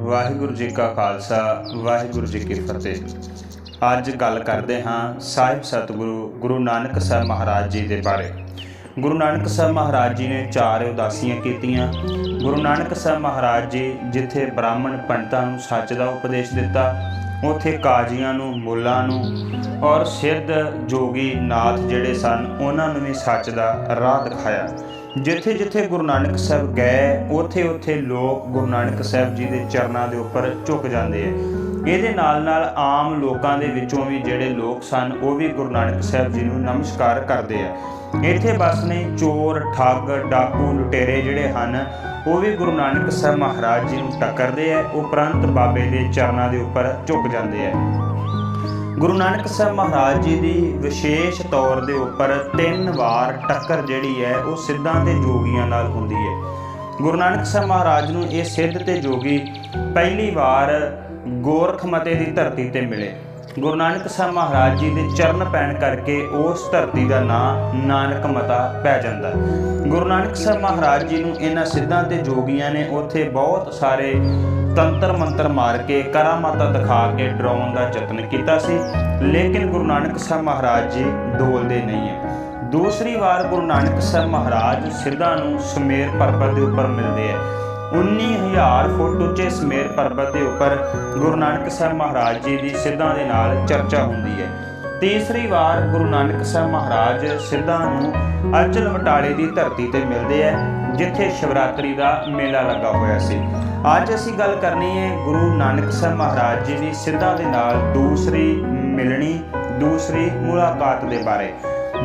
ਵਾਹਿਗੁਰੂ ਜੀ ਕਾ ਖਾਲਸਾ, ਵਾਹਿਗੁਰੂ ਜੀ ਕੀ ਫਤਿਹ। ਅੱਜ ਗੱਲ ਕਰਦੇ ਹਾਂ ਸਾਹਿਬ ਸਤਿਗੁਰੂ ਗੁਰੂ ਨਾਨਕ ਸਾਹਿਬ ਮਹਾਰਾਜ ਜੀ ਦੇ ਬਾਰੇ। ਗੁਰੂ ਨਾਨਕ ਸਾਹਿਬ ਮਹਾਰਾਜ ਜੀ ਨੇ ਚਾਰ ਉਦਾਸੀਆਂ ਕੀਤੀਆਂ। ਗੁਰੂ ਨਾਨਕ ਸਾਹਿਬ ਮਹਾਰਾਜ ਜੀ ਜਿੱਥੇ ਬ੍ਰਾਹਮਣ ਪੰਡਤਾਂ ਨੂੰ ਸੱਚ ਦਾ ਉਪਦੇਸ਼ ਦਿੱਤਾ, ਉਥੇ ਕਾਜ਼ੀਆਂ ਨੂੰ, ਮੁੱਲਾਂ ਨੂੰ ਔਰ ਸਿੱਧ ਜੋਗੀ ਨਾਥ ਜਿਹੜੇ ਸਨ, ਉਹਨਾਂ ਨੂੰ ਵੀ ਸੱਚ ਦਾ ਰਾਹ ਦਿਖਾਇਆ। ਜਿੱਥੇ ਜਿੱਥੇ ਗੁਰੂ ਨਾਨਕ ਸਾਹਿਬ ਗਏ, ਉਥੇ ਉਥੇ ਲੋਕ ਗੁਰੂ ਨਾਨਕ ਸਾਹਿਬ ਜੀ ਦੇ ਚਰਨਾਂ ਦੇ ਉੱਪਰ ਝੁਕ ਜਾਂਦੇ ਆ। ਇਹਦੇ ਨਾਲ ਨਾਲ ਆਮ ਲੋਕਾਂ ਦੇ ਵਿੱਚੋਂ ਵੀ ਜਿਹੜੇ ਲੋਕ ਸਨ, ਉਹ ਵੀ ਗੁਰੂ ਨਾਨਕ ਸਾਹਿਬ ਜੀ ਨੂੰ ਨਮਸਕਾਰ ਕਰਦੇ ਆ। ਇੱਥੇ ਬਸ ਨਹੀਂ ਚੋਰ, ਠੱਗ, ਡਾਕੂ, ਲੁਟੇਰੇ ਜਿਹੜੇ ਹਨ, ਉਹ ਵੀ ਗੁਰੂ ਨਾਨਕ ਸਾਹਿਬ ਮਹਾਰਾਜ ਜੀ ਨੂੰ ਟੱਕਰਦੇ ਆ, ਉਪਰੰਤ ਬਾਬੇ ਦੇ ਚਰਨਾਂ ਦੇ ਉੱਪਰ ਝੁਕ ਜਾਂਦੇ ਆ। ਗੁਰੂ ਨਾਨਕ ਸਾਹਿਬ ਮਹਾਰਾਜ ਜੀ ਦੀ ਵਿਸ਼ੇਸ਼ ਤੌਰ ਦੇ ਉੱਪਰ ਤਿੰਨ ਵਾਰ ਟੱਕਰ ਜਿਹੜੀ ਹੈ, ਉਹ ਸਿੱਧਾਂ ਤੇ ਜੋਗੀਆਂ ਨਾਲ ਹੁੰਦੀ ਹੈ। ਗੁਰੂ ਨਾਨਕ ਸਾਹਿਬ ਮਹਾਰਾਜ ਨੂੰ ਇਹ ਸਿੱਧ ਤੇ ਜੋਗੀ ਪਹਿਲੀ ਵਾਰ ਗੋਰਖਮਤੇ ਦੀ ਧਰਤੀ ਤੇ ਮਿਲੇ। ਗੁਰੂ ਨਾਨਕ ਸਾਹਿਬ ਮਹਾਰਾਜ ਜੀ ਦੇ ਚਰਨ ਪੈਣ ਕਰਕੇ ਉਸ ਧਰਤੀ ਦਾ ਨਾਂ ਨਾਨਕ ਮਤਾ ਪੈ ਜਾਂਦਾ ਗੁਰੂ ਨਾਨਕ ਸਾਹਿਬ ਮਹਾਰਾਜ ਜੀ ਨੂੰ ਇਹਨਾਂ ਸਿੱਧਾਂ ਤੇ ਜੋਗੀਆਂ ਨੇ ਉੱਥੇ ਬਹੁਤ ਸਾਰੇ ਤੰਤਰ ਮੰਤਰ ਮਾਰ ਕੇ ਕਰਾਮਾਤਾਂ ਦਿਖਾ ਕੇ ਡਰਾਉਣ ਦਾ ਯਤਨ ਕੀਤਾ ਸੀ। ਲੇਕਿਨ ਗੁਰੂ ਨਾਨਕ ਸਾਹਿਬ ਮਹਾਰਾਜ ਜੀ ਡੋਲਦੇ ਨਹੀਂ ਹੈ। ਦੂਸਰੀ ਵਾਰ ਗੁਰੂ ਨਾਨਕ ਸਾਹਿਬ ਮਹਾਰਾਜ ਸਿੱਧਾਂ ਨੂੰ ਸਮੇਰ ਪਰਬਤ ਦੇ ਉੱਪਰ ਮਿਲਦੇ ਹੈ। 19000 ਫੁੱਟ ਉੱਚੇ ਸਮੇਰ ਪਰਬਤ ਦੇ ਉੱਪਰ ਗੁਰੂ ਨਾਨਕ ਸਾਹਿਬ ਮਹਾਰਾਜ ਜੀ ਦੀ ਸਿੱਧਾਂ ਦੇ ਨਾਲ ਚਰਚਾ ਹੁੰਦੀ ਹੈ। ਤੀਸਰੀ ਵਾਰ ਗੁਰੂ ਨਾਨਕ ਸਾਹਿਬ ਮਹਾਰਾਜ ਸਿੱਧਾਂ ਨੂੰ ਅਚਲ ਬਟਾਲੇ ਦੀ ਧਰਤੀ ਤੇ ਮਿਲਦੇ ਆ, ਜਿੱਥੇ ਸ਼ਿਵਰਾਤਰੀ ਦਾ ਮੇਲਾ ਲੱਗਾ ਹੋਇਆ ਸੀ। ਅੱਜ ਅਸੀਂ ਗੱਲ ਕਰਨੀ ਹੈ ਗੁਰੂ ਨਾਨਕ ਸਾਹਿਬ ਮਹਾਰਾਜ ਜੀ ਦੀ ਸਿੱਧਾਂ ਦੇ ਨਾਲ ਦੂਸਰੀ ਮਿਲਣੀ, ਦੂਸਰੀ ਮੁਲਾਕਾਤ ਦੇ ਬਾਰੇ।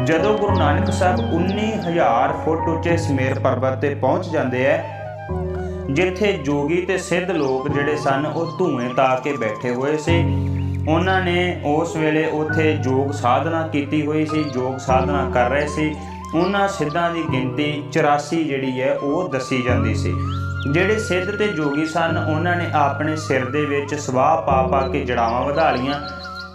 ਜਦੋਂ ਗੁਰੂ ਨਾਨਕ ਸਾਹਿਬ 19000 ਫੁੱਟ ਉੱਚੇ ਸਮੇਰ ਪਰਬਤ ਤੇ ਪਹੁੰਚ ਜਾਂਦੇ ਆ ਜਿੱਥੇ ਜੋਗੀ ਤੇ ਸਿੱਧ ਲੋਕ ਜਿਹੜੇ ਸਨ, ਉਹ ਧੂਏ ਤਾ ਕੇ ਬੈਠੇ ਹੋਏ ਸੀ। ਉਹਨਾਂ ਨੇ ਉਸ ਵੇਲੇ ਉੱਥੇ ਯੋਗ ਸਾਧਨਾ ਕੀਤੀ ਹੋਈ ਸੀ ਯੋਗ ਸਾਧਨਾ ਕਰ ਰਹੇ ਸੀ। ਉਹਨਾਂ ਸਿੱਧਾਂ ਦੀ ਗਿਣਤੀ 84 ਜਿਹੜੀ ਹੈ, ਉਹ ਦੱਸੀ ਜਾਂਦੀ ਸੀ। ਜਿਹੜੇ ਸਿੱਧ ਤੇ ਜੋਗੀ ਸਨ, ਉਹਨਾਂ ਨੇ ਆਪਣੇ ਸਿਰ ਦੇ ਵਿੱਚ ਸਵਾਹ ਪਾ ਪਾ ਕੇ ਜੜਾਵਾਂ ਵਧਾ ਲੀਆਂ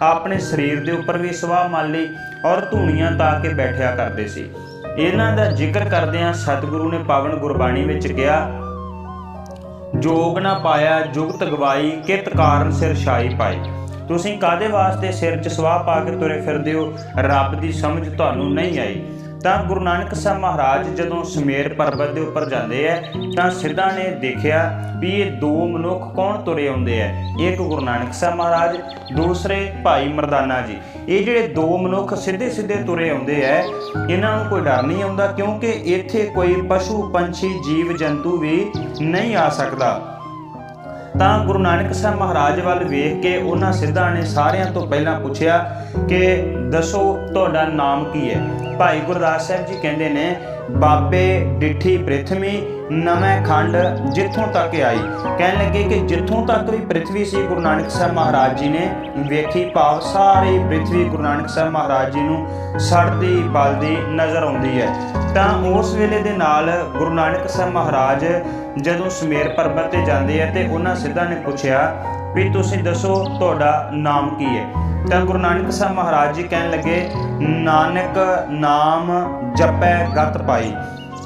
ਆਪਣੇ ਸਰੀਰ ਦੇ ਉੱਪਰ ਵੀ ਸਵਾਹ ਮੰਨ ਲਈ ਔਰ ਧੂਣੀਆਂ ਤਾ ਕੇ ਬੈਠਿਆ ਕਰਦੇ ਸੀ। ਇਹਨਾਂ ਦਾ ਜ਼ਿਕਰ ਕਰਦਿਆਂ ਸਤਿਗੁਰੂ ਨੇ ਪਾਵਨ ਗੁਰਬਾਣੀ ਵਿੱਚ ਕਿਹਾ ਜੋਗ ਨਾ ਪਾਇਆ, ਜੁਗਤ ਗਵਾਈ, ਕਿਤ ਕਾਰਨ ਸਿਰ ਛਾਈ ਪਾਈ। ਤੁਸੀਂ ਕਾਦੇ ਵਾਸਤੇ ਸਿਰ 'ਚ ਸਵਾਹ ਪਾ ਕੇ ਤੁਰੇ ਫਿਰਦੇ ਹੋ? ਰੱਬ ਦੀ ਸਮਝ ਤੁਹਾਨੂੰ ਨਹੀਂ ਆਈ। ਤਾਂ ਗੁਰੂ ਨਾਨਕ ਸਾਹਿਬ ਮਹਾਰਾਜ ਜਦੋਂ ਸਮੇਰ ਪਰਬਤ ਦੇ ਉੱਪਰ ਜਾਂਦੇ ਆ, ਤਾਂ ਸਿੱਧਾ ਨੇ ਦੇਖਿਆ ਵੀ ਇਹ ਦੋ ਮਨੁੱਖ ਕੌਣ ਤੁਰੇ ਆਉਂਦੇ ਆ? ਇੱਕ ਗੁਰੂ ਨਾਨਕ ਸਾਹਿਬ ਮਹਾਰਾਜ, ਦੂਸਰੇ ਭਾਈ ਮਰਦਾਨਾ ਜੀ। ਇਹ ਜਿਹੜੇ ਦੋ ਮਨੁੱਖ ਸਿੱਧੇ ਸਿੱਧੇ ਤੁਰੇ ਆਉਂਦੇ ਆ, ਇਹਨਾਂ ਨੂੰ ਕੋਈ ਡਰ ਨਹੀਂ ਆਉਂਦਾ ਕਿਉਂਕਿ ਇੱਥੇ ਕੋਈ ਪਸ਼ੂ ਪੰਛੀ ਜੀਵ ਜੰਤੂ ਵੀ ਨਹੀਂ ਆ ਸਕਦਾ। ਤਾਂ ਗੁਰੂ ਨਾਨਕ ਸਾਹਿਬ ਮਹਾਰਾਜ ਵੱਲ ਵੇਖ ਕੇ ਉਹਨਾਂ ਸਿੱਧਾਂ ਨੇ ਸਾਰਿਆਂ ਤੋਂ ਪਹਿਲਾਂ ਪੁੱਛਿਆ ਕਿ ਦੱਸੋ ਤੁਹਾਡਾ ਨਾਮ ਕੀ ਹੈ? ਭਾਈ ਗੁਰਦਾਸ ਸਾਹਿਬ ਜੀ ਕਹਿੰਦੇ ਨੇ, ਬਾਬੇ ਡਿੱਠੀ ਪ੍ਰਿਥਵੀ ਨਵੇਂ ਖੰਡ ਜਿੱਥੋਂ ਤੱਕ ਆਈ। ਕਹਿਣ ਲੱਗੇ ਕਿ ਜਿੱਥੋਂ ਤੱਕ ਵੀ ਪ੍ਰਿਥਵੀ ਸੀ, ਗੁਰੂ ਨਾਨਕ ਸਾਹਿਬ ਮਹਾਰਾਜ ਜੀ ਨੇ ਵੇਖੀ ਭਾਵ ਸਾਰੀ ਪ੍ਰਿਥਵੀ ਗੁਰੂ ਨਾਨਕ ਸਾਹਿਬ ਮਹਾਰਾਜ ਜੀ ਨੂੰ ਸੜਦੀ ਬਲਦੀ ਨਜ਼ਰ ਆਉਂਦੀ ਹੈ। ਤਾਂ ਉਸ ਵੇਲੇ ਦੇ ਨਾਲ ਗੁਰੂ ਨਾਨਕ ਸਾਹਿਬ ਮਹਾਰਾਜ ਜਦੋਂ ਸਮੇਰ ਪਰਬਤ ਤੇ ਜਾਂਦੇ ਆ ਤੇ ਉਹਨਾਂ ਸਿੱਧਾ ਨੇ ਪੁੱਛਿਆ ਵੀ ਤੁਸੀਂ ਦੱਸੋ ਤੁਹਾਡਾ ਨਾਮ ਕੀ ਹੈ? ਤਾਂ ਗੁਰੂ ਨਾਨਕ ਸਾਹਿਬ ਮਹਾਰਾਜ ਜੀ ਕਹਿਣ ਲੱਗੇ, ਨਾਨਕ ਨਾਮ ਜਪੈ ਗਤ ਪਾਈ।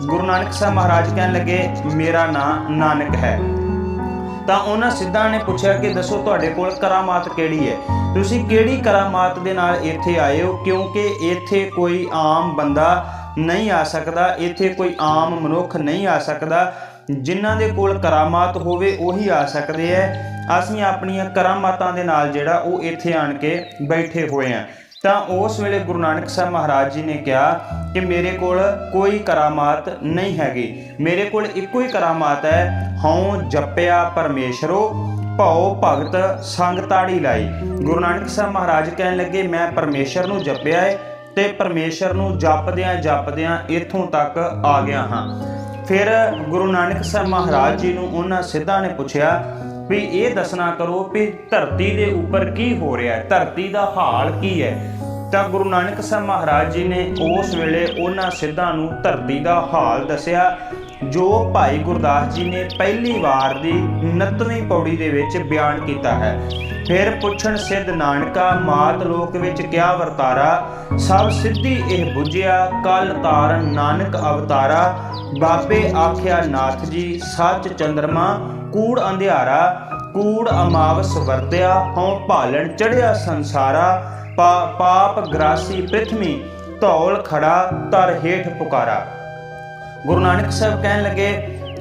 ਗੁਰੂ ਨਾਨਕ ਸਾਹਿਬ ਮਹਾਰਾਜ ਕਹਿਣ ਲੱਗੇ, ਮੇਰਾ ਨਾਮ ਨਾਨਕ ਹੈ। ਤਾਂ ਉਹਨਾਂ ਸਿੱਧਾ ਨੇ ਪੁੱਛਿਆ ਕਿ ਦੱਸੋ ਤੁਹਾਡੇ ਕੋਲ ਕਰਾਮਾਤ ਕਿਹੜੀ ਹੈ? ਤੁਸੀਂ ਕਿਹੜੀ ਕਰਾਮਾਤ ਦੇ ਨਾਲ ਇੱਥੇ ਆਏ ਹੋ? ਕਿਉਂਕਿ ਇੱਥੇ ਕੋਈ ਆਮ ਬੰਦਾ ਨਹੀਂ ਆ ਸਕਦਾ, ਇੱਥੇ ਕੋਈ ਆਮ ਮਨੁੱਖ ਨਹੀਂ ਆ ਸਕਦਾ। ਜਿਨ੍ਹਾਂ ਦੇ ਕੋਲ ਕਰਾਮਾਤ ਹੋਵੇ, ਉਹੀ ਆ ਸਕਦੇ ਐ। ਅਸੀਂ ਆਪਣੀਆਂ ਕਰਾਮਾਤਾਂ ਦੇ ਨਾਲ ਜਿਹੜਾ ਉਹ ਇੱਥੇ ਆਣ ਕੇ ਬੈਠੇ ਹੋਏ ਆ। ਤਾਂ ਉਸ ਵੇਲੇ ਗੁਰੂ ਨਾਨਕ ਸਾਹਿਬ ਮਹਾਰਾਜ ਜੀ ਨੇ ਕਿਹਾ ਕਿ ਮੇਰੇ ਕੋਲ ਕੋਈ ਕਰਾਮਾਤ ਨਹੀਂ ਹੈਗੀ। ਮੇਰੇ ਕੋਲ ਇੱਕੋ ਹੀ ਕਰਾਮਾਤ ਹੈ ਹਉ ਜਪਿਆ ਪਰਮੇਸ਼ਰੋ, ਭਉ ਭਗਤ ਸੰਗ ਤਾੜੀ ਲਾਈ। ਗੁਰੂ ਨਾਨਕ ਸਾਹਿਬ ਮਹਾਰਾਜ ਕਹਿਣ ਲੱਗੇ, ਮੈਂ ਪਰਮੇਸ਼ਰ ਨੂੰ ਜਪਿਆ ਹੈ ਤੇ ਪਰਮੇਸ਼ਰ ਨੂੰ ਜਪਦਿਆਂ ਜਪਦਿਆਂ ਇੱਥੋਂ ਤੱਕ ਆ ਗਿਆ ਹਾਂ। ਫਿਰ ਗੁਰੂ ਨਾਨਕ ਸਾਹਿਬ ਮਹਾਰਾਜ ਜੀ ਨੂੰ ਉਹਨਾਂ ਸਿੱਧਾਂ ਨੇ ਪੁੱਛਿਆ ਵੀ ਇਹ ਦੱਸਣਾ ਕਰੋ ਵੀ ਧਰਤੀ ਦੇ ਉੱਪਰ ਕੀ ਹੋ ਰਿਹਾ ਹੈ, ਧਰਤੀ ਦਾ ਹਾਲ ਕੀ ਹੈ? ਤਾਂ ਗੁਰੂ ਨਾਨਕ ਸਾਹਿਬ ਮਹਾਰਾਜ ਜੀ ਨੇ ਉਸ ਵੇਲੇ ਉਹਨਾਂ ਸਿੱਧਾਂ ਨੂੰ ਧਰਤੀ ਦਾ ਹਾਲ ਦੱਸਿਆ ਜੋ ਭਾਈ ਗੁਰਦਾਸ ਜੀ ਨੇ ਪਹਿਲੀ ਵਾਰ ਦੀ 29ਵੀਂ ਪੌੜੀ ਦੇ ਵਿੱਚ ਬਿਆਨ ਕੀਤਾ ਹੈ। ਫਿਰ ਪੁੱਛਣ ਸਿੱਧ ਨਾਨਕਾ, ਮਾਤ ਲੋਕ ਵਿੱਚ ਕਿਆ ਵਰਤਾਰਾ? ਸਭ ਸਿੱਧੀ ਇਹ ਬੁਝਿਆ, ਕਲ ਤਾਰਨ ਨਾਨਕ ਅਵਤਾਰਾ। ਬਾਬੇ ਆਖਿਆ, ਨਾਥ ਜੀ, ਸੱਚ ਚੰਦਰਮਾ, ਕੂੜ ਅੰਧਿਆਰਾ। ਕੂੜ ਅਮਾਵਸ ਵਰਤਿਆ, ਹਉ ਭਾਲਣ ਚੜਿਆ ਸੰਸਾਰਾ। ਪਾਪ ਗ੍ਰਾਸੀ ਪ੍ਰਿਥਵੀ ਧੌਲ ਖੜਾ ਤਰ ਹੇਠ ਪੁਕਾਰਾ। ਗੁਰੂ ਨਾਨਕ ਸਾਹਿਬ ਕਹਿਣ ਲੱਗੇ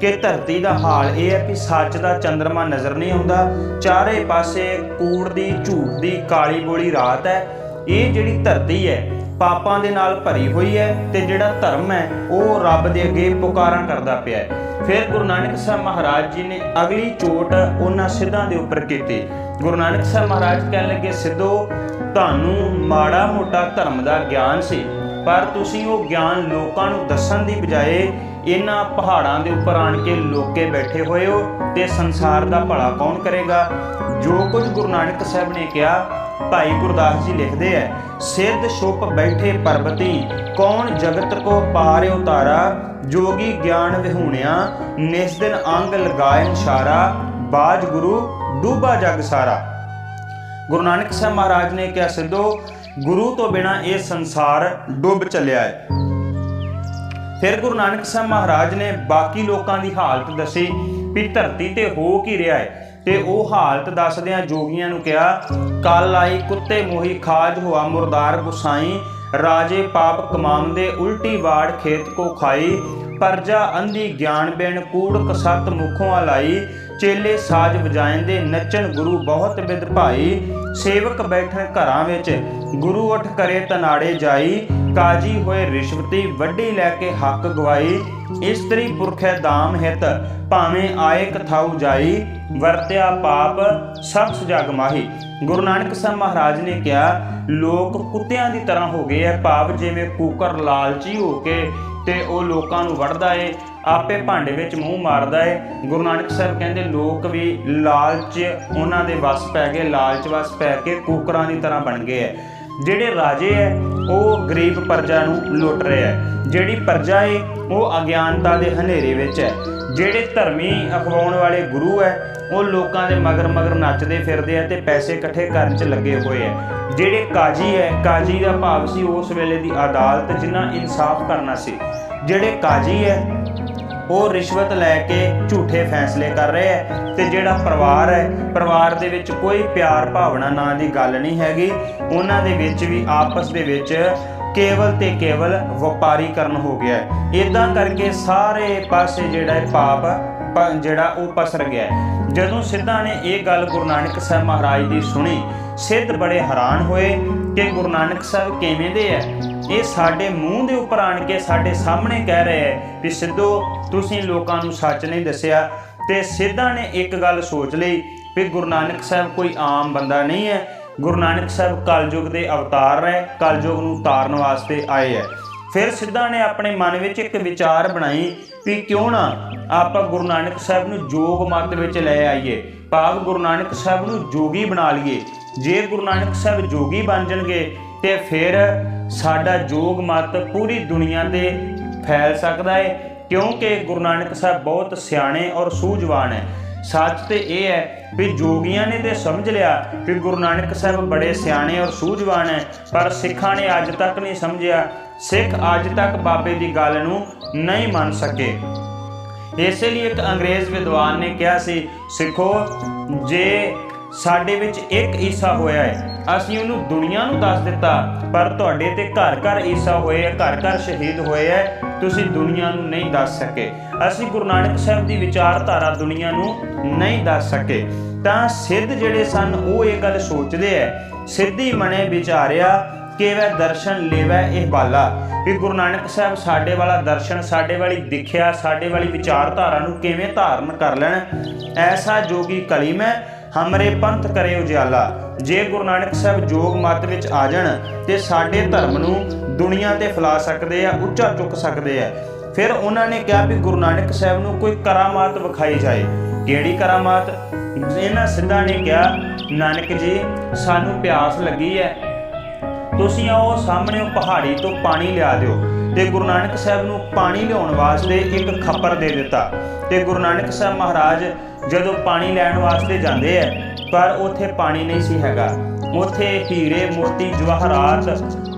ਕਿ ਧਰਤੀ ਦਾ ਹਾਲ ਇਹ ਹੈ ਕਿ ਸੱਚ ਦਾ ਚੰਦਰਮਾ ਨਜ਼ਰ ਨਹੀਂ ਆਉਂਦਾ। ਚਾਰੇ ਪਾਸੇ ਕੂੜ ਦੀ, ਝੂਠ ਦੀ, ਕਾਲੀ ਬੋਲੀ ਰਾਤ ਹੈ। ਇਹ ਜਿਹੜੀ ਧਰਤੀ ਹੈ, ਪਾਪਾਂ ਦੇ ਨਾਲ ਭਰੀ ਹੋਈ ਹੈ ਤੇ ਜਿਹੜਾ ਧਰਮ ਹੈ, ਉਹ ਰੱਬ ਦੇ ਅੱਗੇ ਪੁਕਾਰਾਂ ਕਰਦਾ ਪਿਆ ਹੈ। ਫਿਰ ਗੁਰੂ ਨਾਨਕ ਸਾਹਿਬ ਮਹਾਰਾਜ ਜੀ ਨੇ ਅਗਲੀ ਚੋਟ ਉਹਨਾਂ ਸਿੱਧਾਂ ਦੇ ਉੱਪਰ ਕੀਤੀ। ਗੁਰੂ ਨਾਨਕ ਸਾਹਿਬ ਮਹਾਰਾਜ ਕਹਿਣ ਲੱਗੇ, ਸਿੱਧੋ, ਤੁਹਾਨੂੰ ਮਾੜਾ ਮੋਟਾ ਧਰਮ ਦਾ ਗਿਆਨ ਸੀ। ਪਰ ਤੁਸੀਂ ਉਹ ਗਿਆਨ ਲੋਕਾਂ ਨੂੰ ਦੱਸਣ ਦੀ ਬਜਾਏ ਇਹਨਾਂ ਪਹਾੜਾਂ ਦੇ ਉੱਪਰ ਆਣ ਕੇ ਲੋਕੇ ਬੈਠੇ ਹੋਏ ਹੋ ਤੇ ਸੰਸਾਰ ਦਾ ਭਲਾ ਕੌਣ ਕਰੇਗਾ? ਜੋ ਕੁਝ ਗੁਰੂ ਨਾਨਕ ਸਾਹਿਬ ਨੇ ਕਿਹਾ, ਭਾਈ ਗੁਰਦਾਸ ਜੀ ਲਿਖਦੇ ਐ, ਸਿੱਧ ਛੁਪ ਬੈਠੇ ਪਰਬਤੀ, ਕੌਣ ਜਗਤ ਕੋ ਪਾਰਿ ਉਤਾਰਾ? ਜੋਗੀ ਗਿਆਨ ਵਿਹੂਣਿਆ ਨਿਸ ਦਿਨ ਅੰਗ ਲਗਾਇ ਇਸ਼ਾਰਾ ਬਾਜ ਗੁਰੂ ਡੂਬਾ ਜਗ ਸਾਰਾ। ਗੁਰੂ ਨਾਨਕ ਸਾਹਿਬ ਮਹਾਰਾਜ ਨੇ ਕਿਹਾ, ਸਿੱਧੋ ਗੁਰੂ ਤੋਂ ਬਿਨਾ ਇਹ ਸੰਸਾਰ ਡੁੱਬ ਚੱਲਿਆ ਹੈ। ਫਿਰ ਗੁਰੂ ਨਾਨਕ ਸਾਹਿਬ ਮਹਾਰਾਜ ਨੇ ਬਾਕੀ ਲੋਕਾਂ ਦੀ ਹਾਲਤ ਦੱਸੀ ਵੀ ਧਰਤੀ ਤੇ ਹੋ ਕੀ ਰਿਹਾ ਹੈ ਤੇ ਉਹ ਹਾਲਤ ਦੱਸਦਿਆਂ ਜੋਗੀਆਂ ਨੂੰ ਕਿਹਾ ਕੱਲ ਆਈ ਕੁੱਤੇ ਮੋਹੀ ਖਾਜ ਹੋਆ ਮੁਰਦਾਰ ਗੁਸਾਈ, ਰਾਜੇ ਪਾਪ ਕਮਾਉਂਦੇ ਉਲਟੀ ਵਾੜ ਖੇਤ ਕੋ ਖਾਈ, ਪਰਜਾ ਅੰਧੀ ਗਿਆਨ ਬਿਨ ਕੂੜ ਕਸਤ ਮੁਖੋਂ ਆਲਾਈ ਚੇਲੇ ਸਾਜ ਵਜਾਇੰਦੇ ਨੱਚਣ ਗੁਰੂ ਬਹੁਤ ਵਿਦ ਭਾਈ। ਸੇਵਕ ਬੈਠਣ ਘਰਾਂ ਵਿੱਚ, ਗੁਰੂ ਉਠ ਕਰੇ ਤਨਾੜੇ ਜਾਈ। ਕਾਜੀ ਹੋਏ ਰਿਸ਼ਵਤੀ ਵੱਡੀ ਲੈ ਕੇ ਹੱਕ ਗਵਾਈ। ਇਸਤਰੀ ਪੁਰਖੈ ਦਾਮ ਹਿਤ, ਭਾਵੇਂ ਆਏ ਕਥਾਉ ਜਾਈ। ਵਰਤਿਆ ਪਾਪ, ਸਭ ਜਗ ਮਾਹੀ। ਗੁਰੂ ਨਾਨਕ ਸਾਹਿਬ ਮਹਾਰਾਜ ਨੇ ਕਿਹਾ, ਲੋਕ ਕੁੱਤਿਆਂ ਦੀ ਤਰ੍ਹਾਂ ਹੋ ਗਏ ਐ ਭਾਵ ਜਿਵੇਂ ਕੂਕਰ ਲਾਲਚੀ ਹੋ ਕੇ ਤੇ ਉਹ ਲੋਕਾਂ ਨੂੰ ਵੜਦਾ ਏ। ਆਪੇ ਭਾਂਡੇ ਵਿੱਚ ਮੂੰਹ ਮਾਰਦਾ ਏ। ਗੁਰੂ ਨਾਨਕ ਸਾਹਿਬ ਕਹਿੰਦੇ, ਲੋਕ ਵੀ ਲਾਲਚ, ਉਹਨਾਂ ਦੇ ਵਸ ਪੈ ਗਏ, ਲਾਲਚ ਵਸ ਪੈ ਕੇ ਕੂਕਰਾਂ ਦੀ ਤਰ੍ਹਾਂ ਬਣ ਗਏ ਐ। ਜਿਹੜੇ ਰਾਜੇ ਐ, ਉਹ ਗਰੀਬ ਪਰਜਾ ਨੂੰ ਲੁੱਟ ਰਿਹਾ ਐ। ਜਿਹੜੀ ਪਰਜਾ ਏ, ਉਹ ਅਗਿਆਨਤਾ ਦੇ ਹਨੇਰੇ ਵਿੱਚ ਐ। ਜਿਹੜੇ ਧਰਮੀ ਅਖਵਾਉਣ ਵਾਲੇ ਗੁਰੂ ਐ, ਉਹ ਲੋਕਾਂ ਦੇ ਮਗਰ ਮਗਰ ਨੱਚਦੇ ਫਿਰਦੇ ਆ ਤੇ ਪੈਸੇ ਇਕੱਠੇ ਕਰਨ 'ਚ ਲੱਗੇ ਹੋਏ ਐ। ਜਿਹੜੇ ਕਾਜੀ ਐ, ਕਾਜੀ ਦਾ ਭਾਵ ਸੀ ਉਸ ਵੇਲੇ ਦੀ ਅਦਾਲਤ ਜਿਨ੍ਹਾਂ ਇਨਸਾਫ ਕਰਨਾ ਸੀ। ਜਿਹੜੇ ਕਾਜੀ ਐ ਉਹ ਰਿਸ਼ਵਤ ਲੈ ਕੇ ਝੂਠੇ ਫੈਸਲੇ ਕਰ ਰਹੇ ਹੈ ਤੇ ਜਿਹੜਾ ਪਰਿਵਾਰ ਹੈ, ਪਰਿਵਾਰ ਦੇ ਵਿੱਚ ਕੋਈ ਪਿਆਰ ਭਾਵਨਾ ਨਾਂ ਦੀ ਗੱਲ ਨਹੀਂ ਹੈਗੀ। ਉਹਨਾਂ ਦੇ ਵਿੱਚ ਵੀ ਆਪਸ ਦੇ ਵਿੱਚ ਕੇਵਲ ਤੇ ਕੇਵਲ ਵਪਾਰੀਕਰਨ ਹੋ ਗਿਆ ਹੈ। ਇਦਾਂ ਕਰਕੇ ਸਾਰੇ ਪਾਸੇ ਜਿਹੜਾ ਹੈ ਪਾਪ ਜਿਹੜਾ ਉਹ ਪਸਰ ਗਿਆ ਜਦੋਂ ਸਿੱਧਾਂ ਨੇ ਇਹ ਗੱਲ ਗੁਰੂ ਨਾਨਕ ਸਾਹਿਬ ਮਹਾਰਾਜ ਦੀ ਸੁਣੀ, ਸਿੱਧ ਬੜੇ ਹੈਰਾਨ ਹੋਏ ਕਿ ਗੁਰੂ ਨਾਨਕ ਸਾਹਿਬ ਕਿਵੇਂ ਦੇ ਐ ਇਹ ਸਾਡੇ ਮੂੰਹ ਦੇ ਉੱਪਰ ਆਣ ਕੇ ਸਾਡੇ ਸਾਹਮਣੇ ਕਹਿ ਰਹੇ ਐ ਵੀ ਸਿੱਧੋ, ਤੁਸੀਂ ਲੋਕਾਂ ਨੂੰ ਸੱਚ ਨਹੀਂ ਦੱਸਿਆ ਤੇ ਸਿੱਧਾਂ ਨੇ ਇੱਕ ਗੱਲ ਸੋਚ ਲਈ ਵੀ ਗੁਰੂ ਨਾਨਕ ਸਾਹਿਬ ਕੋਈ ਆਮ ਬੰਦਾ ਨਹੀਂ ਹੈ। ਗੁਰੂ ਨਾਨਕ ਸਾਹਿਬ ਕਲਯੁਗ ਦੇ ਅਵਤਾਰ ਹੈ ਕਲਯੁਗ ਨੂੰ ਤਾਰਨ ਵਾਸਤੇ ਆਏ ਹੈ। ਫਿਰ ਸਿੱਧਾਂ ਨੇ ਆਪਣੇ ਮਨ ਵਿੱਚ ਇੱਕ ਵਿਚਾਰ ਬਣਾਈ ਵੀ ਕਿਉਂ ਨਾ ਆਪਾਂ ਗੁਰੂ ਨਾਨਕ ਸਾਹਿਬ ਨੂੰ ਜੋਗ ਮਤ ਵਿੱਚ ਲੈ ਆਈਏ, ਭਾਵ ਗੁਰੂ ਨਾਨਕ ਸਾਹਿਬ ਨੂੰ ਜੋਗੀ ਬਣਾ ਲਈਏ। ਜੇ ਗੁਰੂ ਨਾਨਕ ਸਾਹਿਬ ਜੋਗੀ ਬਣ ਜਾਣਗੇ, ਤੇ ਫਿਰ ਸਾਡਾ ਜੋਗ ਮਤ ਪੂਰੀ ਦੁਨੀਆ ਤੇ ਫੈਲ ਸਕਦਾ ਹੈ ਕਿਉਂਕਿ ਗੁਰੂ ਨਾਨਕ ਸਾਹਿਬ ਬਹੁਤ ਸਿਆਣੇ ਔਰ ਸੂਝਵਾਨ ਹੈ ਸੱਚ ਤੇ ਇਹ ਹੈ ਵੀ ਜੋਗੀਆਂ ਨੇ ਤੇ ਸਮਝ ਲਿਆ ਕਿ ਗੁਰੂ ਨਾਨਕ ਸਾਹਿਬ ਬੜੇ ਸਿਆਣੇ ਔਰ ਸੂਝਵਾਨ ਹੈ ਪਰ ਸਿੱਖਾਂ ਨੇ ਅੱਜ ਤੱਕ ਨਹੀਂ ਸਮਝਿਆ। ਸਿੱਖ ਅੱਜ ਤੱਕ ਬਾਬੇ ਦੀ ਗੱਲ ਨੂੰ ਨਹੀਂ ਮੰਨ ਸਕੇ। ਇਸੇ ਲਈ ਇੱਕ ਅੰਗਰੇਜ਼ ਵਿਦਵਾਨ ਨੇ ਕਿਹਾ ਸੀ, ਸਿੱਖੋ, ਜੇ ਸਾਡੇ ਵਿੱਚ ਇੱਕ ਈਸਾ ਹੋਇਆ ਹੈ, ਅਸੀਂ ਉਹਨੂੰ ਦੁਨੀਆ ਨੂੰ ਦੱਸ ਦਿੱਤਾ, ਪਰ ਤੁਹਾਡੇ ਤੇ ਘਰ ਘਰ ਈਸਾ ਹੋਏ ਹੈ, ਘਰ ਘਰ ਸ਼ਹੀਦ ਹੋਏ ਹੈ, ਤੁਸੀਂ ਦੁਨੀਆ ਨੂੰ ਨਹੀਂ ਦੱਸ ਸਕੇ। ਅਸੀਂ ਗੁਰੂ ਨਾਨਕ ਸਾਹਿਬ ਦੀ ਵਿਚਾਰਧਾਰਾ ਦੁਨੀਆ ਨੂੰ ਨਹੀਂ ਦੱਸ ਸਕੇ। ਤਾਂ ਸਿੱਧ ਜਿਹੜੇ ਸਨ, ਉਹ ਇਹ ਗੱਲ ਸੋਚਦੇ ਐ ਸਿੱਧੀ ਮਨੇ ਵਿਚਾਰਿਆ ਕੇਵੈ ਦਰਸ਼ਨ ਲੇਵੈ ਇਹ ਬਾਲਾ। ਵੀ ਗੁਰੂ ਨਾਨਕ ਸਾਹਿਬ ਸਾਡੇ ਵਾਲਾ ਦਰਸ਼ਨ, ਸਾਡੇ ਵਾਲੀ ਦਿਖਿਆ, ਸਾਡੇ ਵਾਲੀ ਵਿਚਾਰਧਾਰਾ ਨੂੰ ਕਿਵੇਂ ਧਾਰਨ ਕਰ ਲੈਣ, ਐਸਾ ਜੋਗੀ ਕਲੀ ਮੈਂ ਹਮਰੇ ਪੰਥ ਕਰੇ ਉਜਿਆਲਾ ਜੇ ਗੁਰੂ ਨਾਨਕ ਸਾਹਿਬ ਜੋਗ ਮਤ ਵਿੱਚ ਆ ਜਾਣ ਤੇ ਸਾਡੇ ਧਰਮ ਨੂੰ ਦੁਨੀਆ ਤੇ ਫੈਲਾ ਸਕਦੇ ਆ, ਉੱਚਾ ਚੁੱਕ ਸਕਦੇ ਆ, ਫਿਰ ਉਹਨਾਂ ਨੇ ਕਿਹਾ ਵੀ ਗੁਰੂ ਨਾਨਕ ਸਾਹਿਬ ਨੂੰ ਕੋਈ ਕਰਾਮਾਤ ਵਿਖਾਈ ਜਾਏ। ਕਿਹੜੀ ਕਰਾਮਾਤ? ਇਹਨਾਂ ਸਿੱਧਾਂ ਨੇ ਕਿਹਾ, ਨਾਨਕ ਜੀ, ਸਾਨੂੰ ਪਿਆਸ ਲੱਗੀ ਹੈ। ਤੁਸੀਂ ਆਓ ਸਾਹਮਣੇ ਉਹ ਪਹਾੜੀ ਤੋਂ ਪਾਣੀ ਲਿਆ ਦਿਓ। ਤੇ ਗੁਰੂ ਨਾਨਕ ਸਾਹਿਬ ਨੂੰ ਪਾਣੀ ਲਿਆਉਣ ਵਾਸਤੇ ਇੱਕ ਖੱਪਰ ਦੇ ਦਿੱਤਾ। ਤੇ ਗੁਰੂ ਨਾਨਕ ਸਾਹਿਬ ਮਹਾਰਾਜ ਜਦੋਂ ਪਾਣੀ ਲੈਣ ਵਾਸਤੇ ਜਾਂਦੇ ਐ, ਪਰ ਉੱਥੇ ਪਾਣੀ ਨਹੀਂ ਸੀ ਹੈਗਾ। ਉੱਥੇ ਹੀਰੇ ਮੋਤੀ ਜਵਾਹਰਾਤ,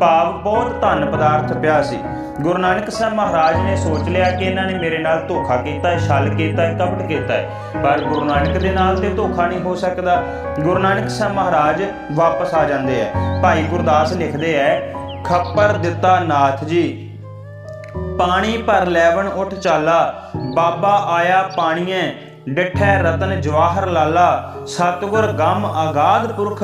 ਭਾਵ ਬਹੁਤ ਧਨ ਪਦਾਰਥ ਪਿਆ ਸੀ। ਗੁਰੂ ਨਾਨਕ ਸਾਹਿਬ ਮਹਾਰਾਜ ਨੇ ਸੋਚ ਲਿਆ ਕਿ ਇਹਨਾਂ ਨੇ ਮੇਰੇ ਨਾਲ ਧੋਖਾ ਕੀਤਾ ਹੈ, ਛਲ ਕੀਤਾ ਹੈ, ਕਪਟ ਕੀਤਾ ਹੈ। ਪਰ ਗੁਰੂ ਨਾਨਕ ਦੇ ਨਾਲ ਤੇ ਧੋਖਾ ਨਹੀਂ ਹੋ ਸਕਦਾ। ਗੁਰੂ ਨਾਨਕ ਸਾਹਿਬ ਮਹਾਰਾਜ ਵਾਪਸ ਆ ਜਾਂਦੇ ਆ। ਭਾਈ ਗੁਰਦਾਸ ਲਿਖਦੇ ਐ ਖੱਪਰ ਦਿੱਤਾ ਨਾਥ ਜੀ, ਪਾਣੀ ਭਰ ਲੈਵਣ ਉੱਠ ਚਾਲਾ, ਬਾਬਾ ਆਇਆ ਪਾਣੀਏ ਡਿਠੈ ਰਤਨ ਜਵਾਹਰ ਲਾਲਾ, ਸਤਗੁਰ ਗਮ ਆਗਾਧ ਪੁਰਖ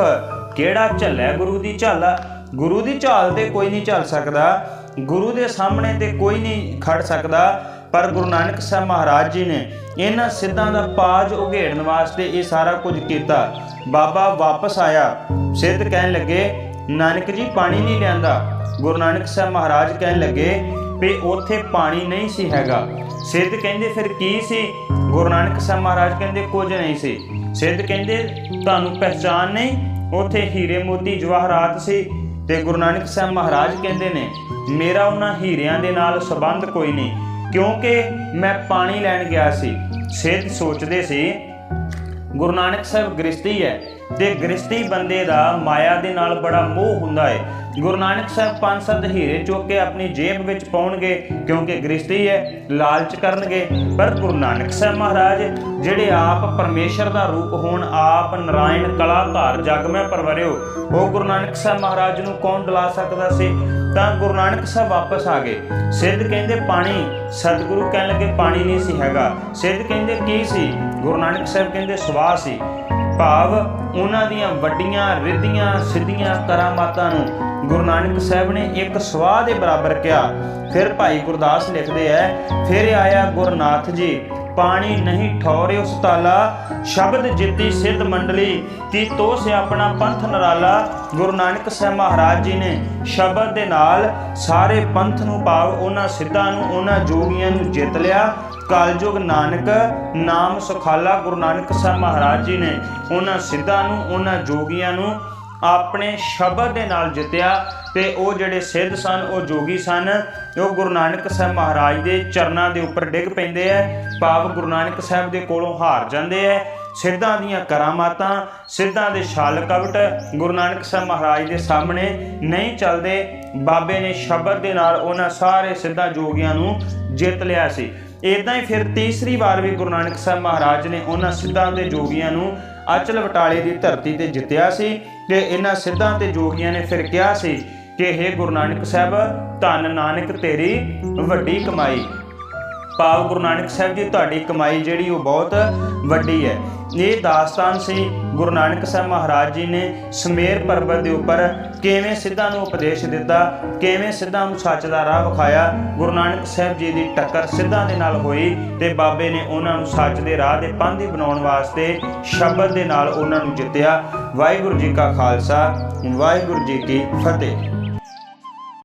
ਕਿਹੜਾ ਝੱਲੈ ਗੁਰੂ ਦੀ ਝਾਲਾ ਗੁਰੂ ਦੀ ਝਾਲ ਤੇ ਕੋਈ ਨਹੀਂ ਝੱਲ ਸਕਦਾ। ਗੁਰੂ ਦੇ ਸਾਹਮਣੇ ਤੇ ਕੋਈ ਨਹੀਂ ਖੜ ਸਕਦਾ। ਪਰ ਗੁਰੂ ਨਾਨਕ ਸਾਹਿਬ ਮਹਾਰਾਜ ਜੀ ਨੇ ਇਹਨਾਂ ਸਿੱਧਾਂ ਦਾ ਪਾਜ ਉਘੇੜਨ ਵਾਸਤੇ ਇਹ ਸਾਰਾ ਕੁਝ ਕੀਤਾ। ਬਾਬਾ ਵਾਪਸ ਆਇਆ। ਸਿੱਧ ਕਹਿਣ ਲੱਗੇ, ਨਾਨਕ ਜੀ, ਪਾਣੀ ਨਹੀਂ ਲਿਆਂਦਾ। ਗੁਰੂ ਨਾਨਕ ਸਾਹਿਬ ਮਹਾਰਾਜ ਕਹਿਣ ਲੱਗੇ, ਵੀ ਉੱਥੇ ਪਾਣੀ ਨਹੀਂ ਸੀ ਹੈਗਾ। ਸਿੱਧ ਕਹਿੰਦੇ, ਫਿਰ ਕੀ ਸੀ? ਗੁਰੂ ਨਾਨਕ ਸਾਹਿਬ ਮਹਾਰਾਜ ਕਹਿੰਦੇ, ਕੁਝ ਨਹੀਂ ਸੀ। ਸਿੱਧ ਕਹਿੰਦੇ, ਤੁਹਾਨੂੰ ਪਹਿਚਾਨ ਨਹੀਂ? ਉੱਥੇ ਹੀਰੇ ਮੋਤੀ ਜਵਾਹਰਾਤ ਸੀ ਤੇ ਗੁਰੂ ਨਾਨਕ ਸਾਹਿਬ ਮਹਾਰਾਜ ਕਹਿੰਦੇ ਨੇ, ਮੇਰਾ ਉਹਨਾਂ ਹੀਰਿਆਂ ਦੇ ਨਾਲ ਸੰਬੰਧ ਕੋਈ ਨਹੀਂ, ਕਿਉਂਕਿ ਮੈਂ ਪਾਣੀ ਲੈਣ ਗਿਆ ਸੀ। ਸਿੱਧ ਸੋਚਦੇ ਸੀ, ਗੁਰੂ ਨਾਨਕ ਸਾਹਿਬ ਗ੍ਰਸਤੀ ਹੈ ਤੇ ਗ੍ਰਸਤੀ ਬੰਦੇ ਦਾ ਮਾਇਆ ਦੇ ਨਾਲ ਬੜਾ ਮੋਹ ਹੁੰਦਾ ਹੈ ਗੁਰੂ ਨਾਨਕ ਸਾਹਿਬ ਪੰਜ ਸੱਤ ਹੀਰੇ ਚੁੱਕ ਕੇ ਆਪਣੀ ਜੇਬ ਵਿੱਚ ਪਾਉਣਗੇ, ਕਿਉਂਕਿ ਗ੍ਰਸਤੀ ਹੈ ਲਾਲਚ ਕਰਨਗੇ। ਪਰ ਗੁਰੂ ਨਾਨਕ ਸਾਹਿਬ ਮਹਾਰਾਜ, ਜਿਹੜੇ ਆਪ ਪਰਮੇਸ਼ਰ ਦਾ ਰੂਪ ਹੋਣ, ਆਪ ਨਰਾਇਣ ਕਲਾਧਾਰ ਜਗ ਮੈਂ ਪਰਵਰਿਓ, ਉਹ ਗੁਰੂ ਨਾਨਕ ਸਾਹਿਬ ਮਹਾਰਾਜ ਨੂੰ ਕੌਣ ਦਿਲਾ ਸਕਦਾ ਸੀ? ਤਾਂ ਗੁਰੂ ਨਾਨਕ ਸਾਹਿਬ ਵਾਪਸ ਆ ਗਏ। ਸਿੱਧ ਕਹਿੰਦੇ, ਪਾਣੀ। ਸਤਿਗੁਰੂ ਕਹਿਣ ਲੱਗੇ, ਪਾਣੀ ਨਹੀਂ ਸੀ ਹੈਗਾ। ਸਿੱਧ ਕਹਿੰਦੇ, ਕੀ ਸੀ? ਗੁਰੂ ਨਾਨਕ ਸਾਹਿਬ ਕਹਿੰਦੇ, ਸਵਾਹ ਸੀ। ਭਾਵ ਉਹਨਾਂ ਦੀਆਂ ਵੱਡੀਆਂ, ਰਿੱਧੀਆਂ, ਸਿੱਧੀਆਂ ਕਰਾਮਾਤਾਂ ਨੂੰ ਗੁਰੂ ਨਾਨਕ ਸਾਹਿਬ ਨੇ ਇੱਕ ਸਵਾਹ ਦੇ ਬਰਾਬਰ ਕਿਹਾ। ਫਿਰ ਭਾਈ ਗੁਰਦਾਸ ਲਿਖਦੇ ਐ, ਫਿਰ ਆਇਆ ਗੁਰਨਾਥ ਜੀ, ਪਾਣੀ ਨਹੀਂ ਠੌਰਿਓ ਸਤਾਲਾ, ਸ਼ਬਦ ਜਿੱਤੀ ਸਿੱਧ ਮੰਡਲੀ ਕੀ ਤੋਸ ਆਪਣਾ ਪੰਥ ਨਰਾਲਾ ਗੁਰੂ ਨਾਨਕ ਸਾਹਿਬ ਮਹਾਰਾਜ ਜੀ ਨੇ ਸ਼ਬਦ ਦੇ ਨਾਲ ਸਾਰੇ ਪੰਥ ਨੂੰ ਭਾਵ ਉਹਨਾਂ ਸਿੱਧਾਂ ਨੂੰ, ਉਹਨਾਂ ਜੋਗੀਆਂ ਨੂੰ ਜਿੱਤ ਲਿਆ। ਕਲਯੁਗ ਨਾਨਕ, ਨਾਮ ਸੁਖਾਲਾ ਗੁਰੂ ਨਾਨਕ ਸਾਹਿਬ ਮਹਾਰਾਜ ਜੀ ਨੇ ਉਹਨਾਂ ਸਿੱਧਾਂ ਨੂੰ, ਉਹਨਾਂ ਜੋਗੀਆਂ ਨੂੰ ਆਪਣੇ ਸ਼ਬਦ ਦੇ ਨਾਲ ਜਿੱਤਿਆ ਤੇ ਉਹ ਜਿਹੜੇ ਸਿੱਧ ਸਨ, ਉਹ ਜੋਗੀ ਸਨ। ਉਹ ਗੁਰੂ ਨਾਨਕ ਸਾਹਿਬ ਮਹਾਰਾਜ ਦੇ ਚਰਨਾਂ ਦੇ ਉੱਪਰ ਡਿੱਗ ਪੈਂਦੇ ਐ। ਭਾਵ ਗੁਰੂ ਨਾਨਕ ਸਾਹਿਬ ਦੇ ਕੋਲੋਂ ਹਾਰ ਜਾਂਦੇ ਐ। ਸਿੱਧਾਂ ਦੀਆਂ ਕਰਾਮਾਤਾਂ ਸਿੱਧਾਂ ਦੇ ਛਲ ਕਵਟ ਗੁਰੂ ਨਾਨਕ ਸਾਹਿਬ ਮਹਾਰਾਜ ਦੇ ਸਾਹਮਣੇ ਨਹੀਂ ਚੱਲਦੇ। ਬਾਬੇ ਨੇ ਸ਼ਬਦ ਦੇ ਨਾਲ ਉਹਨਾਂ ਸਾਰੇ ਸਿੱਧਾ ਜੋਗੀਆਂ ਨੂੰ ਜਿੱਤ ਲਿਆ ਸੀ। ਇਦਾਂ ਹੀ ਫਿਰ ਤੀਸਰੀ ਵਾਰ ਵੀ ਗੁਰੂ ਨਾਨਕ ਸਾਹਿਬ ਮਹਾਰਾਜ ਨੇ ਉਹਨਾਂ ਸਿੱਧਾਂ ਦੇ ਜੋਗੀਆਂ ਨੂੰ ਅਚਲ ਵਟਾਲੇ ਦੀ ਧਰਤੀ ਤੇ ਜਿੱਤਿਆ ਸੀ ਤੇ ਇਹਨਾਂ ਸਿੱਧਾਂ ਤੇ ਜੋਗੀਆਂ ਨੇ ਫਿਰ ਕਿਹਾ ਸੀ ਕਿ हे ਗੁਰੂ ਨਾਨਕ ਸਾਹਿਬ, ਧੰਨ ਨਾਨਕ ਤੇਰੀ ਵੱਡੀ ਕਮਾਈ। ਭਾਵ ਗੁਰੂ ਨਾਨਕ ਸਾਹਿਬ ਜੀ, ਤੁਹਾਡੀ ਕਮਾਈ ਜਿਹੜੀ ਉਹ ਬਹੁਤ ਵੱਡੀ ਹੈ। ਇਹ ਦਾਸਤਾਨ ਸੀ, ਗੁਰੂ ਨਾਨਕ ਸਾਹਿਬ ਮਹਾਰਾਜ ਜੀ ਨੇ ਸਮੇਰ ਪਰਬਤ ਦੇ ਉੱਪਰ ਕਿਵੇਂ ਸਿੱਧਾਂ ਨੂੰ ਉਪਦੇਸ਼ ਦਿੱਤਾ, ਕਿਵੇਂ ਸਿੱਧਾਂ ਨੂੰ ਸੱਚ ਦਾ ਰਾਹ ਵਿਖਾਇਆ, ਗੁਰੂ ਨਾਨਕ ਸਾਹਿਬ ਜੀ ਦੀ ਟੱਕਰ ਸਿੱਧਾਂ ਦੇ ਨਾਲ ਹੋਈ ਤੇ ਬਾਬੇ ਨੇ ਉਹਨਾਂ ਨੂੰ ਸੱਚ ਦੇ ਰਾਹ ਦੇ ਪੰਧੀ ਬਣਾਉਣ ਵਾਸਤੇ ਸ਼ਬਦ ਦੇ ਨਾਲ ਉਹਨਾਂ ਨੂੰ ਜਿੱਤਿਆ। ਵਾਹਿਗੁਰੂ ਜੀ ਕਾ ਖਾਲਸਾ, ਵਾਹਿਗੁਰੂ ਜੀ ਕੀ ਫਤਿਹ।